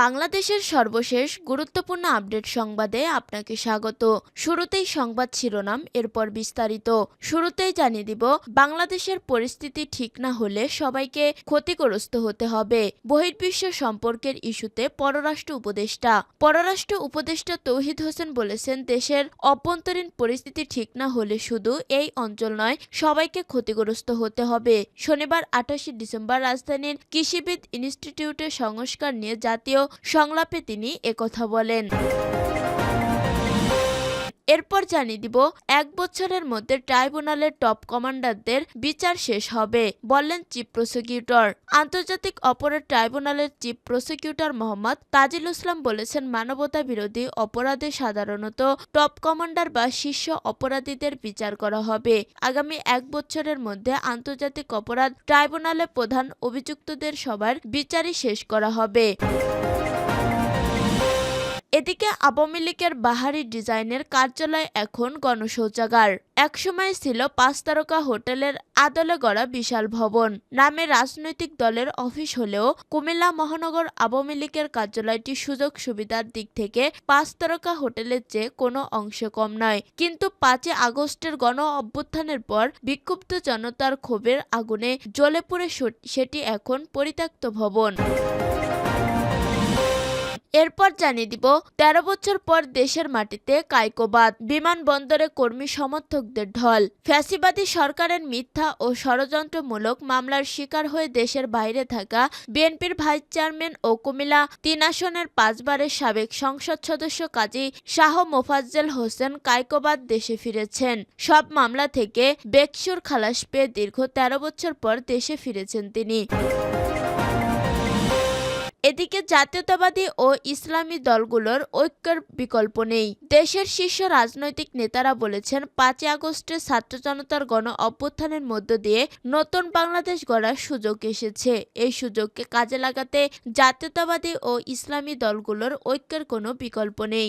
বাংলাদেশের সর্বশেষ গুরুত্বপূর্ণ আপডেট সংবাদে আপনাকে স্বাগত। শুরুতেই সংবাদ শিরোনাম, এরপর বিস্তারিত। শুরুতেই জানিয়ে দিব, বাংলাদেশের পরিস্থিতি ঠিক না হলে সবাইকে ক্ষতিগ্রস্ত হতে হবে। বহির্বিশ্ব সম্পর্কের ইস্যুতে পররাষ্ট্র উপদেষ্টা। পররাষ্ট্র উপদেষ্টা তৌহিদ হোসেন বলেছেন, দেশের অভ্যন্তরীণ পরিস্থিতি ঠিক না হলে শুধু এই অঞ্চল নয়, সবাইকে ক্ষতিগ্রস্ত হতে হবে। শনিবার আঠাশে ডিসেম্বর রাজধানীর কৃষিবিদ ইনস্টিটিউটের সংস্কার নিয়ে জাতীয় সংলাপে তিনি একথা বলেন। এরপর জানিয়ে দিব, এক বছরের মধ্যে ট্রাইব্যুনালের টপ কমান্ডারদের বিচার শেষ হবে বললেন চিফ প্রসিকিউটর। আন্তর্জাতিক অপরাধ ট্রাইব্যুনালের চিফ প্রসিকিউটর মোহাম্মদ তাজিল ইসলাম বলেছেন, মানবতা বিরোধী অপরাধে সাধারণত টপ কমান্ডার বা শীর্ষ অপরাধীদের বিচার করা হবে। আগামী এক বছরের মধ্যে আন্তর্জাতিক অপরাধ ট্রাইব্যুনালে প্রধান অভিযুক্তদের সবার বিচারই শেষ করা হবে। এদিকে আওয়ামী লীগের বাহারি ডিজাইনের কার্যালয় এখন গণশৌচাগার। একসময় ছিল পাঁচ তারকা হোটেলের আদলে গড়া বিশাল ভবন। নামে রাজনৈতিক দলের অফিস হলেও কুমিল্লা মহানগর আওয়ামী লীগের কার্যালয়টি সুযোগ সুবিধার দিক থেকে পাঁচ তারকা হোটেলের চেয়ে কোনো অংশে কম নয়। কিন্তু পাঁচই আগস্টের গণ অভ্যুত্থানের পর বিক্ষুব্ধ জনতার ক্ষোভের আগুনে জ্বলে পড়ে সেটি এখন পরিত্যক্ত ভবন। এরপর জানিয়ে দিব, তেরো বছর পর দেশের মাটিতে কাইকোবাদ বিমানবন্দরে কর্মী সমর্থকদের ঢল। ফ্যাসিবাদী সরকারের মিথ্যা ও ষড়যন্ত্রমূলক মামলার শিকার হয়ে দেশের বাইরে থাকা বিএনপির ভাইস চেয়ারম্যান ও কুমিল্লা তিন আসনের পাঁচবারের সাবেক সংসদ সদস্য কাজী শাহ মোফাজ্জেল হোসেন কাইকোবাদ দেশে ফিরেছেন। সব মামলা থেকে বেকসুর খালাস পেয়ে দীর্ঘ তেরো বছর পর দেশে ফিরেছেন তিনি। এদিকে জাতীয়তাবাদী ও ইসলামী দলগুলোর ঐক্যের বিকল্প নেই। দেশের শীর্ষ রাজনৈতিক নেতারা বলেছেন, পাঁচই আগস্টে ছাত্র জনতার গণ অভ্যুত্থানের মধ্য দিয়ে নতুন বাংলাদেশ গড়ার সুযোগ এসেছে। এই সুযোগকে কাজে লাগাতে জাতীয়তাবাদী ও ইসলামী দলগুলোর ঐক্যের কোনো বিকল্প নেই।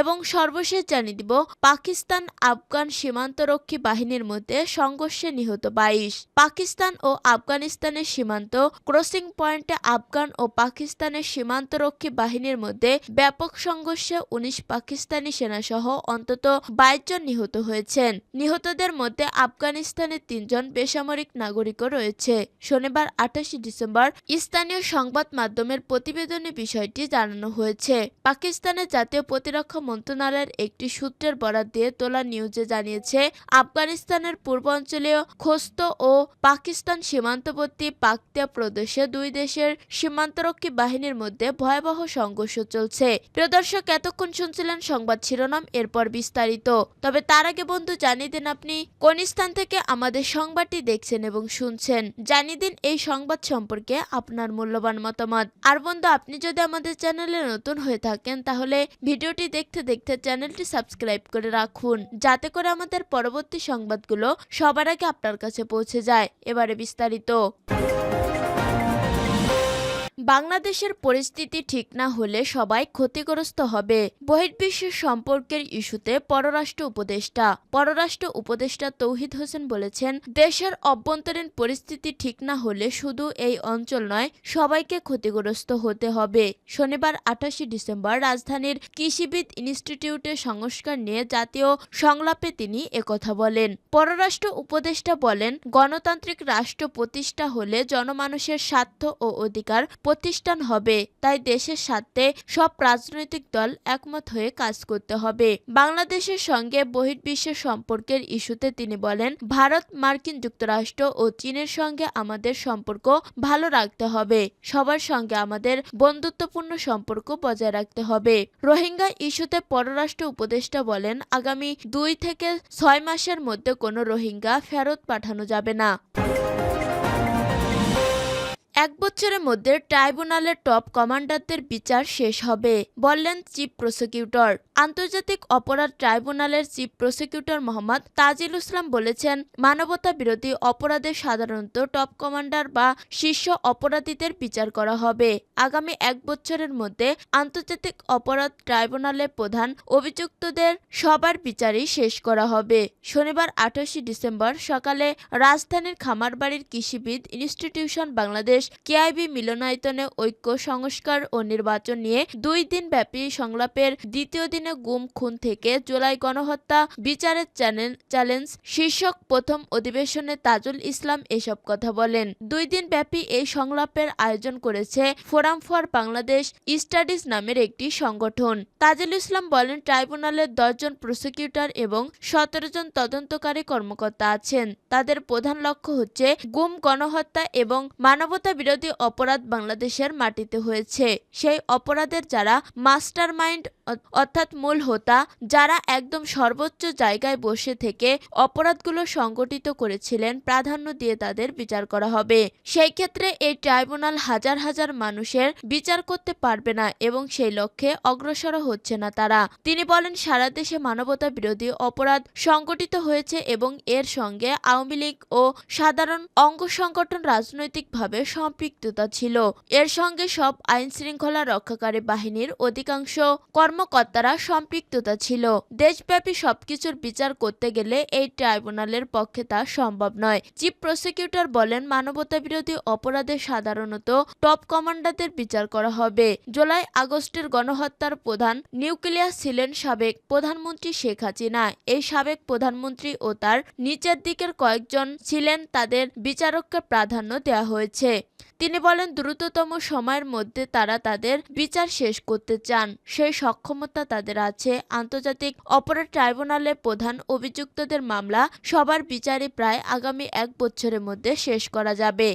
এবং সর্বশেষ জানিয়ে দিব, পাকিস্তান, আফগান সীমান্তরক্ষী বাহিনীর মধ্যে সংঘর্ষে নিহত বাইশ। পাকিস্তান ও আফগানিস্তানের সীমান্ত, ক্রসিং পয়েন্টে আফগান ও পাকিস্তানের সীমান্তরক্ষী বাহিনীর মধ্যে ব্যাপক সংঘর্ষে উনিশ পাকিস্তানি সেনাসহ অন্তত বাইশ জন নিহত হয়েছেন। নিহতদের মধ্যে আফগানিস্তানের তিনজন বেসামরিক নাগরিকও রয়েছে। শনিবার আঠাশে ডিসেম্বর স্থানীয় সংবাদ মাধ্যমের প্রতিবেদনে বিষয়টি জানানো হয়েছে। পাকিস্তানের জাতীয় প্রতিরক্ষা মন্ত্রণালয়ের একটি সূত্রের বরাত দিয়ে তোলা নিউজে জানিয়েছে, আফগানিস্তানের পূর্বাঞ্চলীয় খোস্ত ও পাকিস্তান সীমান্তবর্তী পাকতিয়া প্রদেশে দুই দেশের সীমান্তরক্ষী বাহিনীর মধ্যে ভয়াবহ সংঘর্ষ চলছে। প্রিয় দর্শক, এতক্ষণ শুনছিলেন সংবাদ শিরোনাম, এরপর বিস্তারিত। তবে তার আগে বন্ধু, জানিয়ে দিন আপনি কোন স্থান থেকে আমাদের সংবাদটি দেখছেন এবং শুনছেন। জানিয়ে দিন এই সংবাদ সম্পর্কে আপনার মূল্যবান মতামত। আর বন্ধু, আপনি যদি আমাদের চ্যানেলে নতুন হয়ে থাকেন, তাহলে ভিডিওটি দেখতে দেখতে চ্যানেলটি সাবস্ক্রাইব করে রাখুন, যাতে করে আমাদের পরবর্তী সংবাদগুলো সবার আগে আপনার কাছে পৌঁছে যায়। এবারে বিস্তারিত। বাংলাদেশের পরিস্থিতি ঠিক না হলে সবাই ক্ষতিগ্রস্ত হবে। বহির্বিশ্ব সম্পর্কের ইস্যুতে পররাষ্ট্র উপদেষ্টা। পররাষ্ট্র উপদেষ্টা তৌহিদ হোসেন বলেছেন, দেশের অভ্যন্তরীণ পরিস্থিতি ঠিক না হলে শুধু এই অঞ্চল নয়, সবাইকে ক্ষতিগ্রস্ত হতে হবে। শনিবার আঠাশে ডিসেম্বর রাজধানীর কৃষিবিদ ইনস্টিটিউটের সংস্কার নিয়ে জাতীয় সংলাপে তিনি একথা বলেন। পররাষ্ট্র উপদেষ্টা বলেন, গণতান্ত্রিক রাষ্ট্র প্রতিষ্ঠা হলে জনমানুষের স্বার্থ ও অধিকার প্রতিষ্ঠান হবে, তাই দেশের স্বার্থে সব রাজনৈতিক দল একমত হয়ে কাজ করতে হবে। বাংলাদেশের সঙ্গে বহির্বিশ্ব সম্পর্কের ইস্যুতে তিনি বলেন, ভারত, মার্কিন যুক্তরাষ্ট্র ও চীনের সঙ্গে আমাদের সম্পর্ক ভালো রাখতে হবে। সবার সঙ্গে আমাদের বন্ধুত্বপূর্ণ সম্পর্ক বজায় রাখতে হবে। রোহিঙ্গা ইস্যুতে পররাষ্ট্র উপদেষ্টা বলেন, আগামী দুই থেকে ছয় মাসের মধ্যে কোনো রোহিঙ্গা ফেরত পাঠানো যাবে না। এক বছরের মধ্যে ট্রাইব্যুনালের টপ কমান্ডারদের বিচার শেষ হবে, বললেন চিফ প্রসিকিউটর। আন্তর্জাতিক অপরাধ ট্রাইব্যুনালের চিফ প্রসিকিউটর মোহাম্মদ তাজিল ইসলাম বলেছেন, মানবতা বিরোধী অপরাধে সাধারণত টপ কমান্ডার বা শীর্ষ অপরাধীদের বিচার করা হবে। আগামী এক বছরের মধ্যে আন্তর্জাতিক অপরাধ ট্রাইব্যুনালের প্রধান অভিযুক্তদের সবার বিচারই শেষ করা হবে। শনিবার আঠাশে ডিসেম্বর সকালে রাজধানীর খামারবাড়ির কৃষিবিদ ইনস্টিটিউশন বাংলাদেশ কেআইবি মিলনায়তনে ঐক্য, সংস্কার ও নির্বাচন নিয়ে দুই দিন ব্যাপী সংলাপের দ্বিতীয় দিনে গুম, খুন থেকে জুলাই গণহত্যা বিচারের চ্যানেল চ্যালেঞ্জ শীর্ষক প্রথম অধিবেশনে তাজুল ইসলাম এসব কথা বলেন। দুই দিন ব্যাপী এই সংলাপের আয়োজন করেছে ফোরাম ফর বাংলাদেশ স্টাডিজ নামের একটি সংগঠন। তাজুল ইসলাম বলেন ট্রাইব্যুনালের দশজন প্রসিকিউটর এবং সতেরো জন তদন্তকারী কর্মকর্তা আছেন। তাদের প্রধান লক্ষ্য হচ্ছে গুম, গণহত্যা এবং মানবতা বিরোধী অপরাধ বাংলাদেশের মাটিতে হয়েছে। সেই অপরাধের যারা মাস্টার মাইন্ড অর্থাৎ মূল হোতা, যারা একদম সর্বোচ্চ জায়গায় বসে থেকে অপরাধগুলো সংগঠিত করেছিলেন, প্রাধান্য দিয়ে তাদের বিচার করা হবে। সেই ক্ষেত্রে এই ট্রাইব্যুনাল হাজার হাজার মানুষের বিচার করতে পারবে না এবং সেই লক্ষ্যে অগ্রসর হচ্ছে না তারা। তিনি বলেন, সারা দেশে মানবতা বিরোধী অপরাধ সংগঠিত হয়েছে এবং এর সঙ্গে আওয়ামী লীগ ও সাধারণ অঙ্গ সংগঠন রাজনৈতিকভাবে সম্পৃক্ততা ছিল। এর সঙ্গে সব আইন শৃঙ্খলা রক্ষাকারী বাহিনীর অধিকাংশ কর্মকর্তারা সম্পৃক্ততা ছিল। দেশব্যাপী সবকিছুর বিচার করতে গেলে এই ট্রাইব্যুনালের পক্ষে তা সম্ভব নয়। চিফ প্রসিকিউটর বলেন মানবতা বিরোধী অপরাধে সাধারণত টপ কমান্ডারদের বিচার করা হবে। জুলাই আগস্টের গণহত্যার প্রধান নিউক্লিয়াস ছিলেন সাবেক প্রধানমন্ত্রী শেখ হাসিনা। এই সাবেক প্রধানমন্ত্রী ও তার নিচের দিকের কয়েকজন ছিলেন, তাদের বিচারককে প্রাধান্য দেওয়া হয়েছে। তিনি বলেন, দ্রুততম সময়ের মধ্যে তারা তাদের বিচার শেষ করতে চান। সেই সক্ষমতা তাদের আছে। আন্তর্জাতিক অপরাধ ট্রাইব্যুনালের প্রধান অভিযুক্তদের মামলা সবার বিচারই প্রায় আগামী এক বছরের মধ্যে শেষ করা যাবে।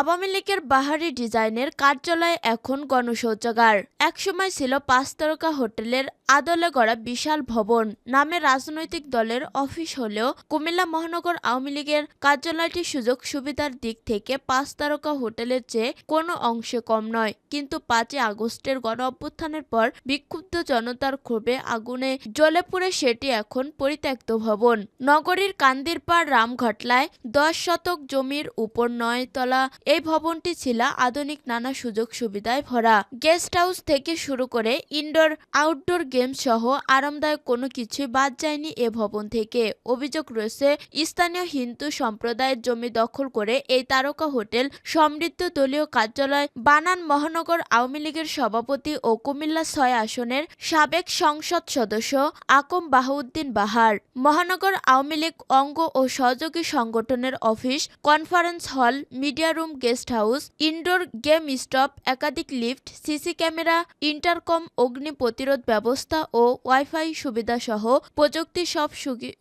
আওয়ামী লীগের বাহারি ডিজাইনের কার্যালয় এখন গণশৌচাগার। একসময় ছিল পাঁচ তারকা হোটেলের আদলে গড়া বিশাল ভবন। নামে রাজনৈতিক দলের অফিস হলেও কুমিল্লা মহানগর আওয়ামী লীগের কার্যালয়টি সুযোগ সুবিধার দিক থেকে পাঁচ তারকা হোটেলের চেয়ে কোনো অংশে কম নয়। কিন্তু পাঁচই আগস্টের গণ অভ্যুত্থানের পর বিক্ষুব্ধ জনতার ক্ষোভে আগুনে জ্বলে পুড়ে সেটি এখন পরিত্যক্ত ভবন। নগরীর কান্দিরপাড় রামঘটলায় দশ শতক জমির উপর নয় তলা এই ভবনটি ছিল আধুনিক নানা সুযোগ সুবিধায় ভরা। গেস্ট হাউস থেকে শুরু করে ইনডোর, আউটডোর গেমস সহ আরামদায়ক কোনো কিছুই বাদ যায়নি এ ভবন থেকে। অভিযোগ রয়েছে, স্থানীয় হিন্দু সম্প্রদায়ের জমি দখল করে এই তারকা হোটেল সমৃদ্ধ দলীয় কার্যালয়, বানান মহানগর আওয়ামী লীগের সভাপতি ও কুমিল্লা ছয় আসনের সাবেক সংসদ সদস্য আকম বাহাউদ্দিন বাহার। মহানগর আওয়ামী লীগ অঙ্গ ও সহযোগী সংগঠনের office, conference hall, media room, guest house, indoor game stop, একাধিক লিফট, সিসি ক্যামেরা, ইন্টারকম অগ্নি প্রতিরোধ ব্যবস্থা ও ওয়াইফাই সুবিধা সহ প্রযুক্তি সব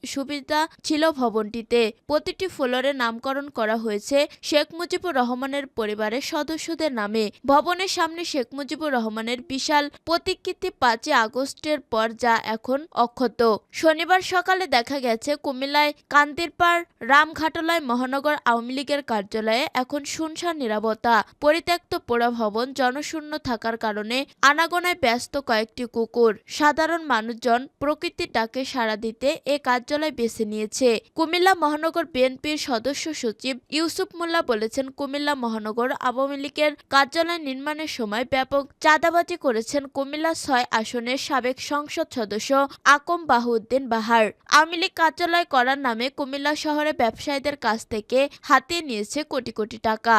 সুবিধা ছিল ভবনটিতে। প্রতিটি ফ্লোরে নামকরণ করা হয়েছে শেখ মুজিবুর রহমানের পরিবারের সদস্যদের নামে। ভবনের সামনে শেখ মুজিবুর রহমানের বিশাল প্রতিকৃতি পাঁচই আগস্টের পর যা এখন অক্ষত। শনিবার সকালে দেখা গেছে, কুমিল্লায় কান্দিরপাড় রামঘাটলায় মহানগর আওয়ামী লীগের কার্যালয়ে এখন শুনশান নিরাপত্তা। পরিত্যক্ত পোড়া ভবন জনশূন্য থাকার কারণে আনাগোনায় ব্যস্ত কয়েকটি কুকুর। সাধারণ মানুষজন প্রকৃতির ডাকে সাড়া দিতে এ কার্যালয় বেছে নিয়েছে। কুমিল্লা মহানগর বিএনপির সদস্য সচিব ইউসুফ মোল্লা বলেছেন, কুমিল্লা মহানগর আওয়ামী লীগের কার্যালয় নির্মাণের সময় ব্যাপক চাঁদাবাজি করেছেন কুমিল্লা ছয় আসনের সাবেক সংসদ সদস্য আকম বাহুদ্দিন বাহার। আওয়ামী লীগ কার্যালয় করার নামে কুমিল্লা শহরে ব্যবসায়ীদের কাছ থেকে হাতিয়ে নিয়েছে কোটি কোটি টাকা।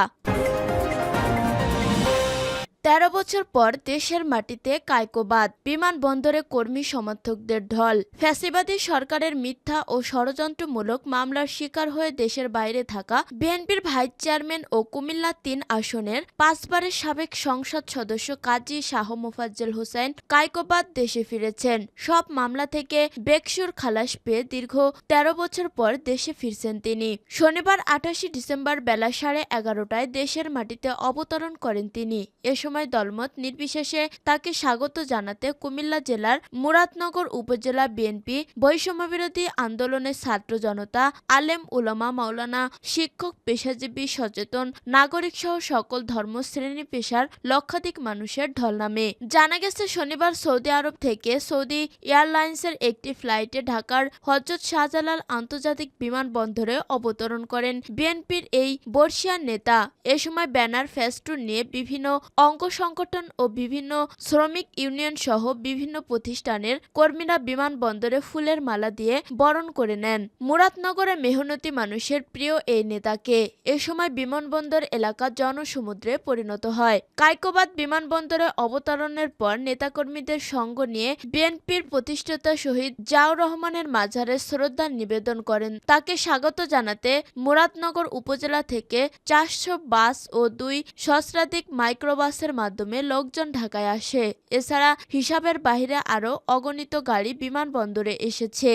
তেরো বছর পর দেশের মাটিতে কায়কোবাদ, বিমানবন্দরে কর্মী সমর্থকদের ঢল, ফ্যাসিবাদী সরকারের মিথ্যা ও ষড়যন্ত্রমূলক মামলার শিকার হয়ে দেশের বাইরে থাকা বিএনপির ভাইস চেয়ারম্যান ও কুমিল্লা তিন আসনের পাঁচবারের সাবেক সংসদ সদস্য কাজী শাহ মোফাজ্জল হোসেন কায়কোবাদ দেশে ফিরেছেন। সব মামলা থেকে বেকসুর খালাস পেয়ে দীর্ঘ তেরো বছর পর দেশে ফিরছেন তিনি। শনিবার আঠাশে ডিসেম্বর বেলা সাড়ে এগারোটায় দেশের মাটিতে অবতরণ করেন তিনি। এ সময় সময় দলমত নির্বিশেষে তাকে স্বাগত জানাতে কুমিল্লা জেলার মুরাদনগর উপজেলা বিএনপি বৈষম্যবিরোধী আন্দোলনের ছাত্র জনতা, আলেম উলামা মাওলানা, শিক্ষক, পেশাজীবী, সচেতন নাগরিক সহ সকল ধর্ম শ্রেণি পেশার লক্ষাধিক মানুষের ঢল নামে জানা গেছে, শনিবার সৌদি আরব থেকে সৌদি এয়ারলাইন্সের একটি ফ্লাইটে ঢাকার হজরত শাহজালাল আন্তর্জাতিক বিমানবন্দরে অবতরণ করেন বিএনপির এই বর্ষিয়ান নেতা। এ সময় ব্যানার, ফেস্টুন নিয়ে বিভিন্ন অঙ্গ সংগঠন ও বিভিন্ন শ্রমিক ইউনিয়ন সহ বিভিন্ন প্রতিষ্ঠানের কর্মীরা বিমানবন্দরে ফুলের মালা দিয়ে বরণ করে নেন। মুরাদনগরে মেহনতি মানুষের প্রিয় এই নেতাকে এ সময় বিমানবন্দর এলাকা জনসমুদ্রে পরিণত হয়। কাইকোবাদ বিমানবন্দরে অবতরণের পর নেতাকর্মীদের সঙ্গ নিয়ে বিএনপির প্রতিষ্ঠাতা শহীদ জাউর রহমানের মাঝারে শ্রদ্ধা নিবেদন করেন। তাকে স্বাগত জানাতে মুরাদনগর উপজেলা থেকে চারশো বাস ও দুই সহস্রাধিক মাইক্রোবাসের মাধ্যমে লোকজন ঢাকায় আসে। এছাড়া হিসাবের বাইরে আরও অগণিত গাড়ি বিমানবন্দরে এসেছে।